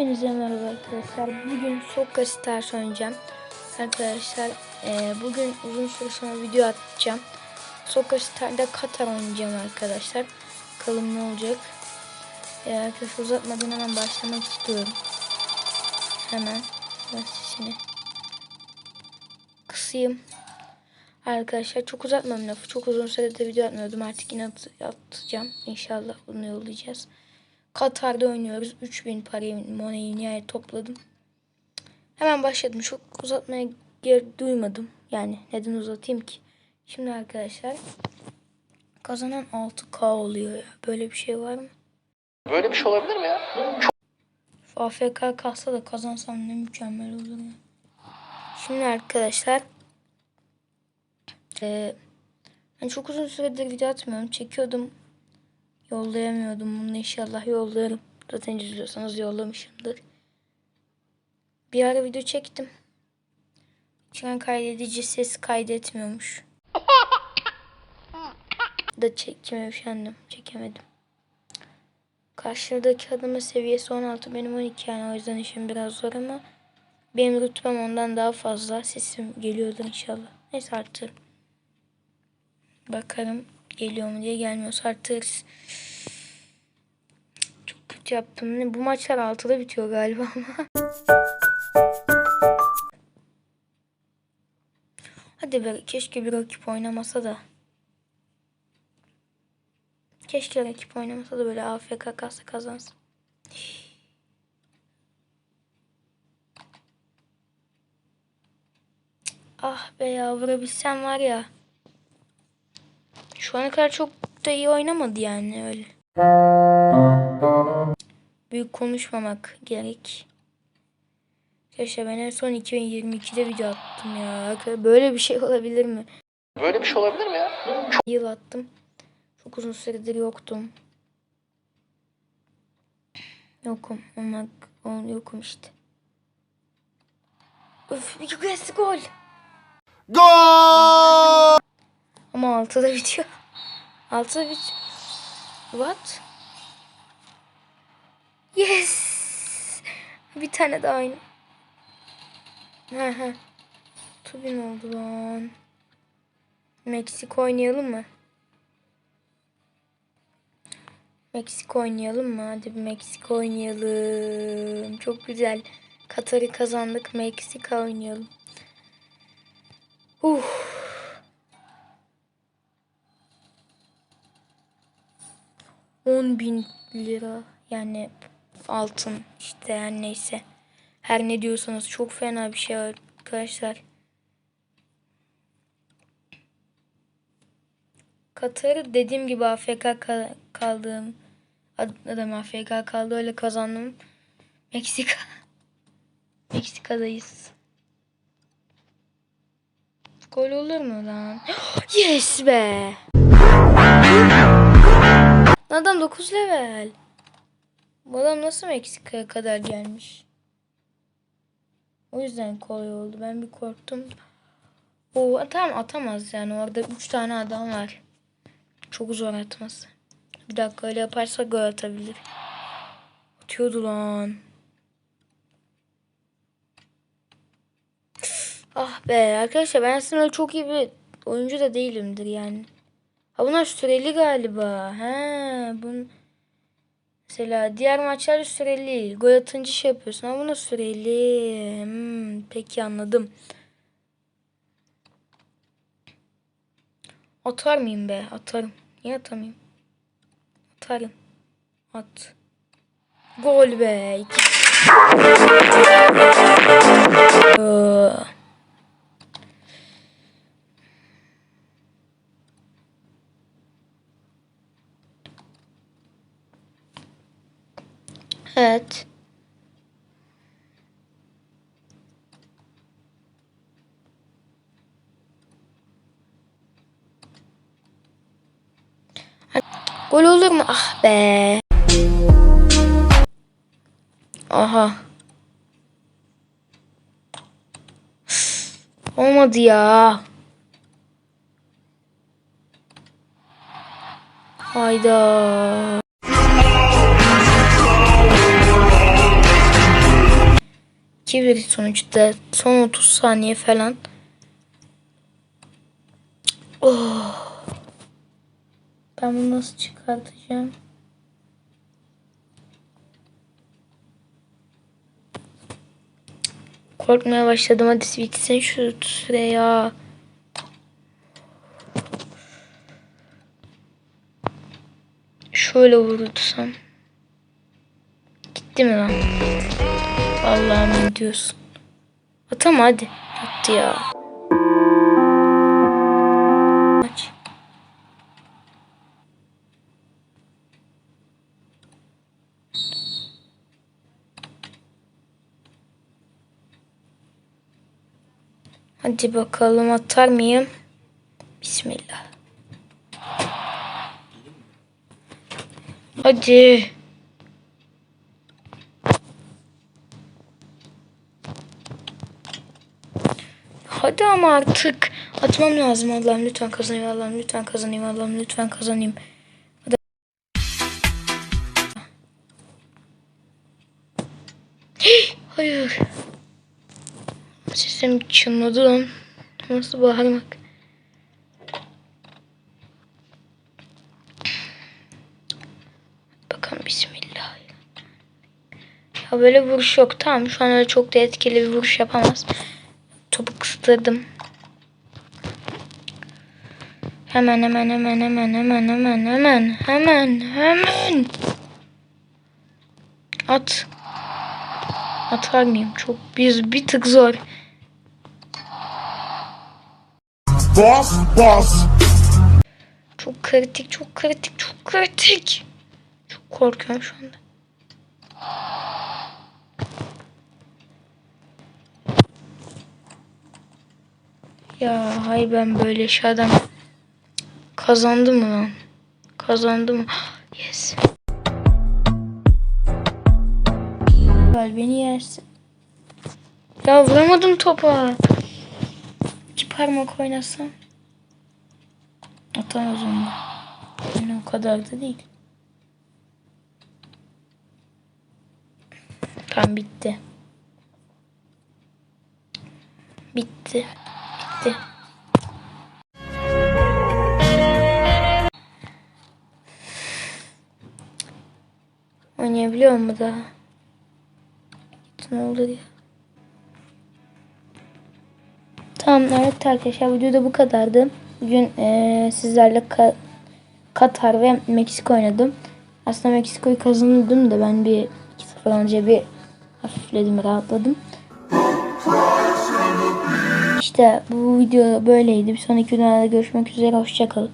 Hepinize merhaba arkadaşlar. Bugün Soccer Stars oynayacağım. Arkadaşlar e, bugün uzun süre sonra video atacağım. Soccer Stars'da Katar oynayacağım arkadaşlar. Bakalım ne olacak. E, arkadaşlar uzatmadan hemen başlamak istiyorum. Hemen sesini kısayım. Arkadaşlar çok uzatmam lafı. Çok uzun süredir video atmıyordum. Artık yine at- atacağım. İnşallah bunu yollayacağız. Katar'da oynuyoruz. 3000 parayı money'i nihayet topladım. Hemen başladım. Çok uzatmaya gerek duymadım. Yani neden uzatayım ki? Şimdi arkadaşlar kazanan 6K oluyor ya. Böyle bir şey var mı? Böyle bir şey olabilir mi ya? AFK kalsa da kazansam ne mükemmel olur ya. Şimdi arkadaşlar eee ben çok uzun süredir video atmıyorum. Çekiyordum. Yollayamıyordum. Bunu inşallah yollarım. Zaten izliyorsanız yollamışımdır. Bir ara video çektim. Çıkan kaydedici ses kaydetmiyormuş. da çekime üşendim. Çekemedim. Karşıdaki adamın seviyesi 16 benim 12 yani o yüzden işim biraz zor ama benim rütbem ondan daha fazla sesim geliyordur inşallah. Neyse artırım. Bakarım geliyor mu diye gelmiyorsa artırırız. Çok kötü yaptım. Bu maçlar 6'da bitiyor galiba ama. Hadi be keşke bir rakip oynamasa da. Keşke rakip oynamasa da böyle AFK kalsa kazansın. Ah be ya vurabilsem var ya. Şu ana kadar çok da iyi oynamadı yani öyle. Büyük konuşmamak gerek. Arkadaşlar ben en son 2022'de video attım ya. Böyle bir şey olabilir mi? Böyle bir şey olabilir mi ya? yıl attım. Çok uzun süredir yoktum. Yokum. Olmak, ol- yokum işte. Öf, yes, gol. Gol! Ama 6'da bitiyor. 6'da bitiyor. What? Yes. Bir tane daha aynı. Ha ha. Tubin oldu lan. Meksiko oynayalım mı? Meksiko oynayalım mı? Hadi bir Meksiko oynayalım. Çok güzel. Katar'ı kazandık. Meksika oynayalım. Uh. On bin lira. Yani altın işte yani neyse. Her ne diyorsanız çok fena bir şey arkadaşlar. Katar'ı dediğim gibi AFK kal- kaldığım adam AFK kaldı öyle kazandım. Meksika. Meksika'dayız. Gol olur mu lan? Yes be. Adam 9 level. Bu adam nasıl Meksika'ya kadar gelmiş? O yüzden kolay oldu. Ben bir korktum. O tamam atamaz yani. Orada 3 tane adam var. Çok zor atması. Bir dakika öyle yaparsa gol atabilir. Atıyordu lan. Ah be arkadaşlar ben aslında çok iyi bir oyuncu da değilimdir yani. Ha bunlar süreli galiba. He bun Mesela diğer maçlar süreli. Gol atınca şey yapıyorsun ama buna süreli. Hmm, peki anladım. Atar mıyım be? Atarım. Niye atamayayım? Atarım. At. Gol be. Ee, Evet. Gol olur mu? Ah be. Aha. Olmadı ya. Hayda. 2-1 sonuçta. Son 30 saniye falan. Oh. Ben bunu nasıl çıkartacağım? Korkmaya başladım. Hadi bitsin şu süre ya. Şöyle vurursam. Gitti mi lan? Allah'ım ne diyorsun? Atama hadi. Attı ya. Hadi bakalım atar mıyım? Bismillah. Hadi. Hadi ama artık. Atmam lazım Allah'ım lütfen kazanayım Allah'ım lütfen kazanayım Allah'ım lütfen kazanayım. Hadi. Hayır. Sesim çınladı lan. Nasıl bağırmak? Bakalım bismillah. Ya böyle vuruş yok. Tamam şu an öyle çok da etkili bir vuruş yapamaz. Topu kıstırdım. Hemen hemen hemen hemen hemen hemen hemen hemen hemen. At. Atar mıyım? Çok bir, bir tık zor. Boss, boss. Çok kritik, çok kritik, çok kritik. Çok korkuyorum şu anda. Ya hay ben böyle şeyden kazandım mı lan? Kazandım mı? Yes. Gel beni yersin. Ya vuramadım topa. Parmak oynasam. Atamaz onu. Yani o kadar da değil. Tamam bitti. Bitti. Bitti. Oynayabiliyor mu daha? Ne olur ya. Tamam evet arkadaşlar videoda bu kadardı. Bugün eee, sizlerle Ka- Katar ve Meksika oynadım. Aslında Meksiko'yu kazanırdım da ben bir 2-0 önce bir hafifledim, rahatladım. İşte bu video böyleydi. Bir sonraki videoda görüşmek üzere. Hoşçakalın.